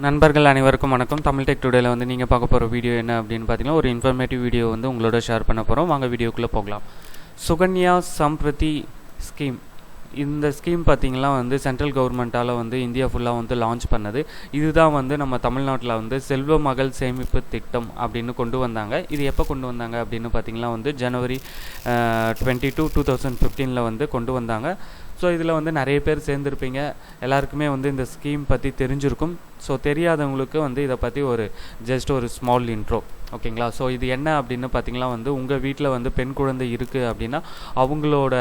நண்பர்கள் அனைவருக்கும் வணக்கம். தமிழ் டெக் டுடேல வந்து நீங்கள் பார்க்க போகிற வீடியோ என்ன அப்படின்னு பார்த்தீங்கன்னா ஒரு இன்ஃபர்மேட்டிவ் வீடியோ வந்து உங்களோட ஷேர் பண்ண போகிறோம் வாங்க வீடியோக்குள்ளே போகலாம். சுகன்யா சம்பிரதி ஸ்கீம் இந்த ஸ்கீம் பார்த்தீங்கன்னா வந்து சென்ட்ரல் கவர்மெண்ட்டால் வந்து இந்தியா ஃபுல்லாக வந்து லான்ச் பண்ணது. இதுதான் வந்து நம்ம தமிழ்நாட்டில் வந்து செல்வ மகள் சேமிப்பு திட்டம் அப்படின்னு கொண்டு வந்தாங்க. இது எப்போ கொண்டு வந்தாங்க அப்படின்னு பார்த்தீங்கன்னா வந்து January twenty two two thousand ஃபிஃப்டீனில் வந்து கொண்டு வந்தாங்க. ஸோ இதில் வந்து நிறைய பேர் சேர்ந்துருப்பீங்க. எல்லாருக்குமே வந்து இந்த ஸ்கீம் பற்றி தெரிஞ்சிருக்கும். ஸோ தெரியாதவங்களுக்கு வந்து இதை பற்றி ஒரு ஜஸ்ட் ஒரு ஸ்மால் இன்ட்ரோ ஓகேங்களா ஸோ இது என்ன அப்படின்னு பார்த்தீங்கன்னா வந்து உங்கள் வீட்டில் வந்து பெண் குழந்தை இருக்குது அப்படின்னா அவங்களோட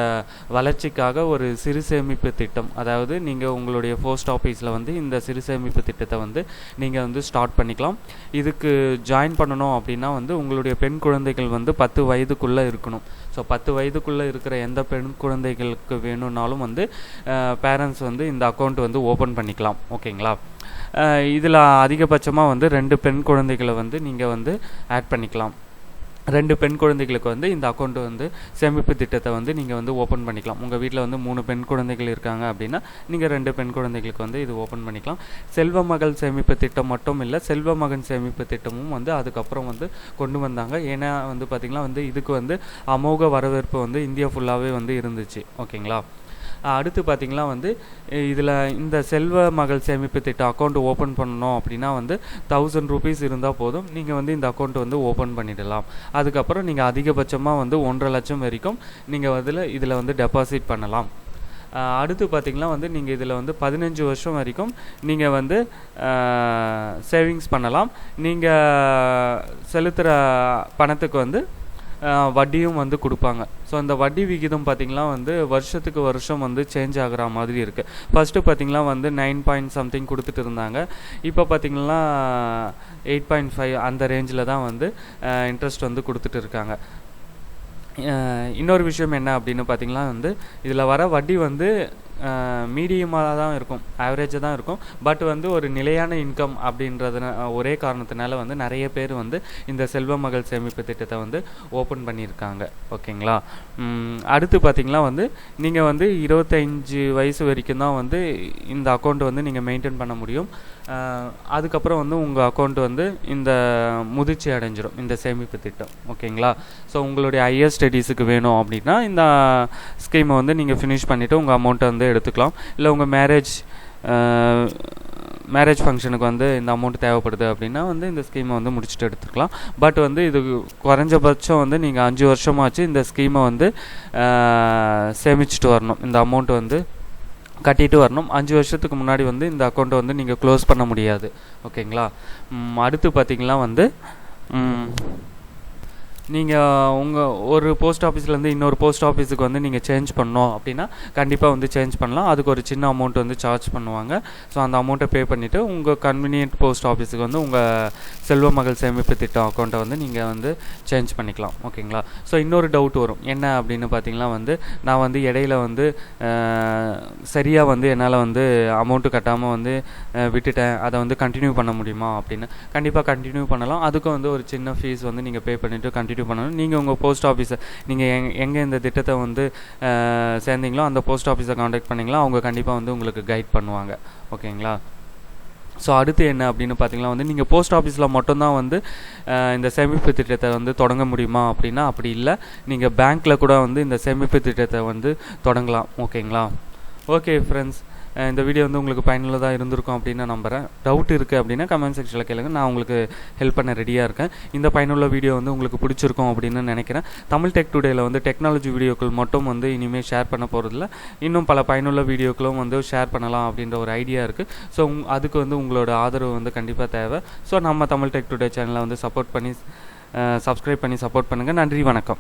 வளர்ச்சிக்காக ஒரு சிறு சேமிப்பு திட்டம். அதாவது நீங்கள் உங்களுடைய போஸ்ட் ஆஃபீஸில் வந்து இந்த சிறு சேமிப்பு திட்டத்தை வந்து நீங்கள் வந்து ஸ்டார்ட் பண்ணிக்கலாம். இதுக்கு ஜாயின் பண்ணணும் அப்படின்னா வந்து உங்களுடைய பெண் குழந்தைகள் வந்து பத்து வயதுக்குள்ளே இருக்கணும். ஸோ பத்து வயதுக்குள்ளே இருக்கிற எந்த பெண் குழந்தைகளுக்கு வேணும்னாலும் வந்து பேரண்ட்ஸ் வந்து இந்த அக்கௌண்ட் வந்து ஓப்பன் பண்ணிக்கலாம். ஓகேங்களா இதில் அதிகபட்சமாக வந்து ரெண்டு பெண் குழந்தைகளை வந்து நீங்கள் வந்து ஆட் பண்ணிக்கலாம். ரெண்டு பெண் குழந்தைகளுக்கு வந்து இந்த அக்கௌண்ட் வந்து சேமிப்பு திட்டத்தை வந்து நீங்கள் வந்து ஓப்பன் பண்ணிக்கலாம். உங்கள் வீட்டில் வந்து மூணு பெண் குழந்தைகள் இருக்காங்க அப்படின்னா நீங்கள் ரெண்டு பெண் குழந்தைகளுக்கு வந்து இது ஓப்பன் பண்ணிக்கலாம். செல்வ மகள் சேமிப்பு திட்டம் மட்டும் இல்லை செல்வ மகன் சேமிப்பு திட்டமும் வந்து அதுக்கப்புறம் வந்து கொண்டு வந்தாங்க. ஏன்னா வந்து பார்த்திங்கன்னா வந்து இதுக்கு வந்து அமோக வரவேற்பு வந்து இந்தியா ஃபுல்லாகவே வந்து இருந்துச்சு. ஓகேங்களா? அடுத்து பார்த்திங்கன்னா வந்து இதில் இந்த செல்வ மகள் சேமிப்பு திட்டம் அக்கௌண்ட் ஓப்பன் பண்ணணும் அப்படின்னா வந்து தௌசண்ட் ருபீஸ் இருந்தால் போதும். நீங்கள் வந்து இந்த அக்கௌண்ட் வந்து ஓப்பன் பண்ணிடலாம். அதுக்கப்புறம் நீங்கள் அதிகபட்சமாக வந்து ஒன்றரை லட்சம் வரைக்கும் நீங்கள் அதில் இதில் வந்து டெபாசிட் பண்ணலாம். அடுத்து பார்த்திங்கன்னா வந்து நீங்கள் இதில் வந்து பதினஞ்சு வருஷம் வரைக்கும் நீங்கள் வந்து சேவிங்ஸ் பண்ணலாம். நீங்கள் செலுத்துகிற பணத்துக்கு வந்து வட்டியும் வந்து கொடுப்பாங்க. ஸோ அந்த வட்டி விகிதம் பார்த்திங்கன்னா வந்து வருஷத்துக்கு வருஷம் வந்து சேஞ்ச் ஆகிற மாதிரி இருக்குது ஃபஸ்ட்டு பார்த்திங்கன்னா வந்து நைன் பாயிண்ட் சம்திங் கொடுத்துட்டு இருந்தாங்க. இப்போ பார்த்திங்கன்னா எயிட் பாயிண்ட் ஃபைவ் அந்த ரேஞ்சில் தான் வந்து இன்ட்ரெஸ்ட் வந்து கொடுத்துட்டு இருக்காங்க. இன்னொரு விஷயம் என்ன அப்படின்னு பார்த்தீங்கன்னா வந்து இதில் வர வட்டி வந்து மீடியமாக தான் இருக்கும். ஆவரேஜாக தான் இருக்கும். பட் வந்து ஒரு நிலையான இன்கம் அப்படின்றதுன ஒரே காரணத்தினால வந்து நிறைய பேர் வந்து இந்த செல்வ மகள் சேமிப்பு திட்டத்தை வந்து ஓப்பன் பண்ணியிருக்காங்க. ஓகேங்களா? அடுத்து பார்த்திங்கன்னா வந்து நீங்கள் வந்து இருபத்தஞ்சி வயசு வரைக்கும் தான் வந்து இந்த அக்கௌண்ட் வந்து நீங்கள் மெயின்டைன் பண்ண முடியும். அதுக்கப்புறம் வந்து உங்கள் அக்கௌண்ட் வந்து இந்த முதிர்ச்சி அடைஞ்சிடும் இந்த சேமிப்பு திட்டம். ஓகேங்களா? ஸோ உங்களுடைய ஹையர் ஸ்டடீஸுக்கு வேணும் அப்படின்னா இந்த ஸ்கீமை வந்து நீங்கள் ஃபினிஷ் பண்ணிவிட்டு உங்கள் அமௌண்ட்டை வந்து எடுத்துக்கலாம். இல்லை உங்கள் மேரேஜ் மேரேஜ் ஃபங்க்ஷனுக்கு வந்து இந்த அமௌண்ட் தேவைப்படுது அப்படின்னா வந்து இந்த ஸ்கீமை வந்து முடிச்சுட்டு எடுத்துக்கலாம். பட் வந்து இது குறைஞ்சபட்சம் வந்து நீங்கள் அஞ்சு வருஷமாச்சு இந்த ஸ்கீமை வந்து சேமிச்சுட்டு வரணும். இந்த அமௌண்ட் வந்து கட்டிட்டு வரணும். அஞ்சு வருஷத்துக்கு முன்னாடி வந்து இந்த அக்கௌண்ட்டை வந்து நீங்கள் க்ளோஸ் பண்ண முடியாது. ஓகேங்களா அடுத்து பார்த்திங்கன்னா வந்து நீங்கள் உங்கள் ஒரு போஸ்ட் ஆஃபீஸ்லேருந்து இன்னொரு போஸ்ட் ஆஃபீஸுக்கு வந்து நீங்கள் சேஞ்ச் பண்ணோம் அப்படின்னா கண்டிப்பாக வந்து சேஞ்ச் பண்ணலாம். அதுக்கு ஒரு சின்ன அமௌண்ட் வந்து சார்ஜ் பண்ணுவாங்க. ஸோ அந்த அமௌண்ட்டை பே பண்ணிவிட்டு உங்கள் கன்வீனியன்ட் போஸ்ட் ஆஃபீஸுக்கு வந்து உங்கள் செல்வ மகள் சேமிப்பு திட்டம் அக்கௌண்ட்டை வந்து நீங்கள் வந்து சேஞ்ச் பண்ணிக்கலாம். ஓகேங்களா ஸோ இன்னொரு டவுட் வரும். என்ன அப்படின்னு பார்த்தீங்கன்னா வந்து நான் வந்து இடையில வந்து சரியாக வந்து என்னால் வந்து அமௌண்ட்டு கட்டாமல் வந்து விட்டுட்டேன். அதை வந்து கண்டினியூ பண்ண முடியுமா அப்படின்னு. கண்டிப்பாக கண்டினியூ பண்ணலாம். அதுக்கும் வந்து ஒரு சின்ன ஃபீஸ் வந்து நீங்கள் பே பண்ணிவிட்டு கண்டினியூ கண்டினியூ பண்ணணும். நீங்கள் உங்கள் போஸ்ட் ஆஃபீஸை நீங்கள் எங் எங்கே இந்த திட்டத்தை வந்து சேர்ந்தீங்களோ அந்த போஸ்ட் ஆஃபீஸை காண்டாக்ட் பண்ணிங்களா அவங்க கண்டிப்பாக வந்து உங்களுக்கு கைட் பண்ணுவாங்க. ஓகேங்களா? ஸோ அடுத்து என்ன அப்படின்னு பார்த்தீங்கன்னா வந்து நீங்கள் போஸ்ட் ஆஃபீஸில் மட்டும்தான் வந்து இந்த சேமிப்பு திட்டத்தை வந்து தொடங்க முடியுமா அப்படின்னா அப்படி இல்லை. நீங்கள் பேங்க்கில் கூட வந்து இந்த சேமிப்பு திட்டத்தை வந்து தொடங்கலாம். ஓகேங்களா? ஓகே ஃப்ரெண்ட்ஸ் இந்த வீடியோ வந்து உங்களுக்கு பயனுள்ளதாக இருந்திருக்கும் அப்படின்னு நம்புகிறேன் டவுட் இருக்குது அப்படின்னா கமெண்ட் செக்ஷனில் கேளுங்க. நான் உங்களுக்கு ஹெல்ப் பண்ண ரெடியாக இருக்கேன். இந்த பயனுள்ள வீடியோ வந்து உங்களுக்கு பிடிச்சிருக்கும் அப்படின்னு நினைக்கிறேன். தமிழ் டெக் டுடேயில் வந்து டெக்னாலஜி வீடியோக்கள் மட்டும் வந்து இனிமேல் ஷேர் பண்ண போகிறதில்ல இன்னும் பல பயனுள்ள வீடியோக்களும் வந்து ஷேர் பண்ணலாம் அப்படின்ற ஒரு ஐடியா இருக்குது ஸோ அதுக்கு வந்து உங்களோட ஆதரவு வந்து கண்டிப்பாக தேவை. ஸோ நம்ம தமிழ் டெக் டுடே சேனலை வந்து சப்போர்ட் பண்ணி சப்ஸ்கிரைப் பண்ணி சப்போர்ட் பண்ணுங்கள் நன்றி வணக்கம்.